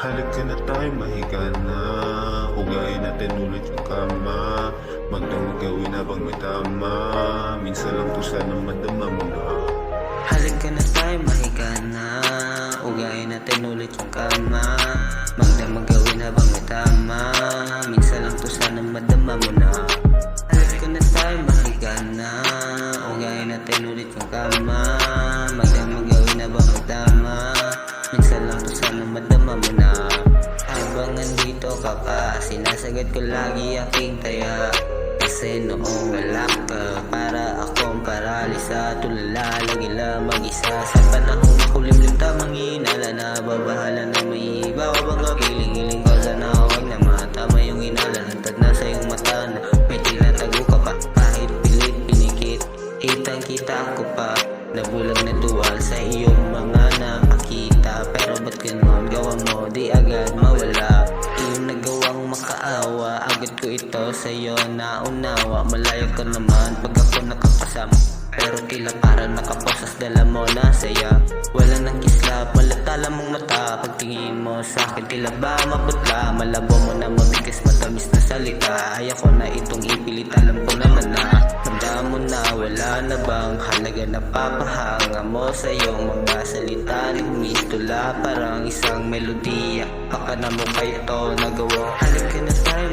Halika na tayo, mahiga na. Ugayin natin ulit yung kama. Magdamag gawin habang may tama. Minsan lang to sana madama mo na. Halika na tayo, mahiga na. Ugayin natin ulit yung kama Habang nandito ka pa. Sinasagad ko lagi aking taya kasi noong wala ka Para akong paralisa Tulala lagi lang mag-isa. Sa panahon kulimlim tamang inala Na babahala na may iba. Ka bang kapiling-iling ko Sana huwag na matama yung inala. Lantad na sa iyong mata na May tinatago ka pa. Kahit pilit pinikit Kitang kita ko pa Nabulag na duwal sa iyong mga ito sa'yo. Naunawa Malayo ka naman. Pag ako nakapasama Pero tila para nakaposas dala mo na saya. Wala nang kislap, malatala mong mata. Pagtingin mo sa akin tila ba maputla Malabo mo na mabigas matamis na salita. Ayoko na itong ipilit alam ko naman na. Tanda mo na wala na bang halaga na papahanga mo sa iyong mga salita Ni humistula parang isang melodiya. Baka na mo pa ito nagawa. Halika na tayo na